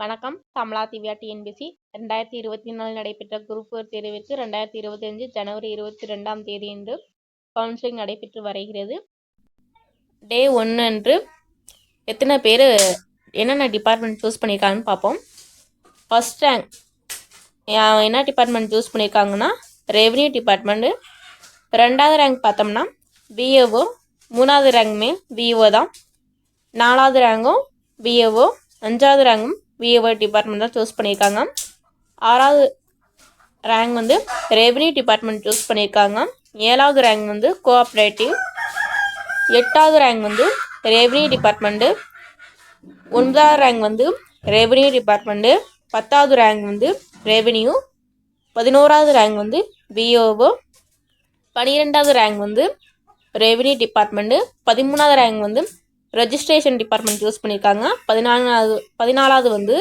வணக்கம். தமிழா திவ்யா டிஎன்பிசி. ரெண்டாயிரத்தி இருபத்தி நாலு நடைபெற்ற குரூப் ஃபோர் தேர்விற்கு ரெண்டாயிரத்தி இருபத்தஞ்சு ஜனவரி இருபத்தி ரெண்டாம் தேதி அன்று கவுன்சிலிங் நடைபெற்று வருகிறது. டே ஒன்று அன்று எத்தனை பேர் என்னென்ன டிபார்ட்மெண்ட் சூஸ் பண்ணியிருக்காங்கன்னு பார்ப்போம். ஃபஸ்ட் ரேங்க் என்ன டிபார்ட்மெண்ட் சூஸ் பண்ணியிருக்காங்கன்னா ரெவன்யூ டிபார்ட்மெண்ட்டு ரெண்டாவது ரேங்க் பார்த்தோம்னா பிஏஓ மூணாவது ரேங்க்குமே பிஓ தான். நாலாவது ரேங்கும் பிஏஓ அஞ்சாவது ரேங்கும் விஏஓ டிபார்ட்மெண்ட் தான் சூஸ் பண்ணியிருக்காங்க. ஆறாவது ரேங்க் வந்து ரெவன்யூ டிபார்ட்மெண்ட் சூஸ் பண்ணியிருக்காங்க. ஏழாவது ரேங்க் வந்து கோஆப்ரேட்டிவ் எட்டாவது ரேங்க் வந்து ரெவன்யூ டிபார்ட்மெண்ட்டு ஒன்பதாவது ரேங்க் வந்து ரெவன்யூ டிபார்ட்மெண்ட்டு பத்தாவது ரேங்க் வந்து ரெவன்யூ பதினோராவது ரேங்க் வந்து விஓஓ பனிரெண்டாவது ரேங்க் வந்து ரெவன்யூ டிபார்ட்மெண்ட்டு பதிமூணாவது ரேங்க் வந்து ரெஜிஸ்ட்ரேஷன் டிபார்ட்மெண்ட் யூஸ் பண்ணியிருக்காங்க பதினான்காவது பதினாலாவது வந்து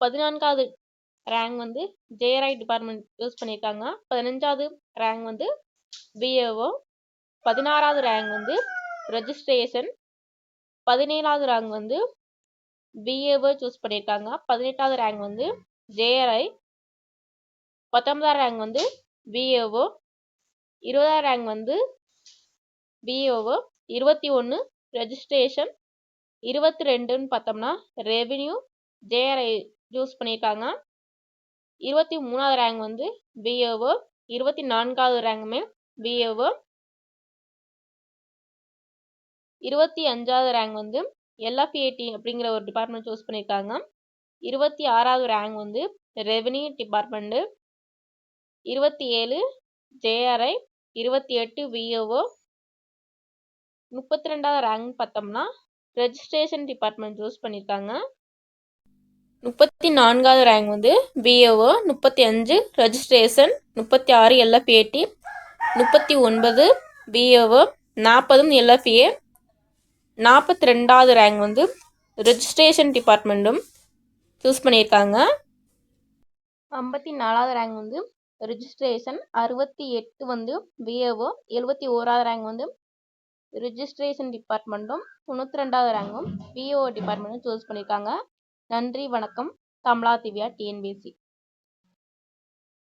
பதினான்காவது ரேங்க் வந்து ஜேஆர்ஐ டிபார்ட்மெண்ட் யூஸ் பண்ணியிருக்காங்க பதினஞ்சாவது ரேங்க் வந்து பிஏஓ பதினாறாவது ரேங்க் வந்து ரெஜிஸ்ட்ரேஷன் பதினேழாவது ரேங்க் வந்து பிஏஓ சூஸ் பண்ணியிருக்காங்க பதினெட்டாவது ரேங்க் வந்து ஜேஆர்ஐ பத்தொன்பதாம் ரேங்க் வந்து பிஏஓ இருபதாம் ரேங்க் வந்து பிஏஓ இருபத்தி ஒன்று ரெஜிஸ்ட்ரேஷன் இருபத்தி ரெண்டுன்னு பார்த்தோம்னா ரெவின்யூ ஜேஆர்ஐ யூஸ் பண்ணியிருக்காங்க. இருபத்தி மூணாவது ரேங்க் வந்து பிஏஓ இருபத்தி நான்காவது ரேங்குமே பிஏஓ இருபத்தி அஞ்சாவது ரேங்க் வந்து எல்எஃப்ஏடி அப்படிங்கிற ஒரு டிபார்ட்மெண்ட் சூஸ் பண்ணியிருக்காங்க. இருபத்தி ஆறாவது ரேங்க் வந்து ரெவென்யூ டிபார்ட்மெண்ட்டு இருபத்தி ஏழு ஜேஆர்ஐ இருபத்தி எட்டு விஓஓ முப்பத்தி ரெண்டாவது ரேங்க் பார்த்தோம்னா ரெஜிஸ்ட்ரேஷன் டிபார்ட்மெண்ட் சூஸ் பண்ணியிருக்காங்க முப்பத்தி நான்காவது ரேங்க் வந்து பிஏஓ முப்பத்தி அஞ்சு ரெஜிஸ்ட்ரேஷன் முப்பத்தி ஆறு எல்எஃப்ஏடி முப்பத்தி ஒன்பது பிஏஓ நாற்பதும் எல்எஃப்ஏ நாற்பத்தி ரெண்டாவது ரேங்க் வந்து ரெஜிஸ்ட்ரேஷன் டிபார்ட்மெண்ட்டும் சூஸ் பண்ணியிருக்காங்க ஐம்பத்தி நாலாவது ரேங்க் வந்து ரெஜிஸ்ட்ரேஷன் அறுபத்தி எட்டு வந்து பிஏஓ எழுபத்தி ஓராவது ரேங்க் வந்து ரிஜிஸ்ட்ரேஷன் டிபார்ட்மெண்ட்டும் தொண்ணூற்றி ரெண்டாவது ரேங்கும் பிஓ டிபார்ட்மெண்ட்டும் சூஸ் பண்ணியிருக்காங்க நன்றி வணக்கம். கமலா திவ்யா டிஎன்பிஎஸ்சி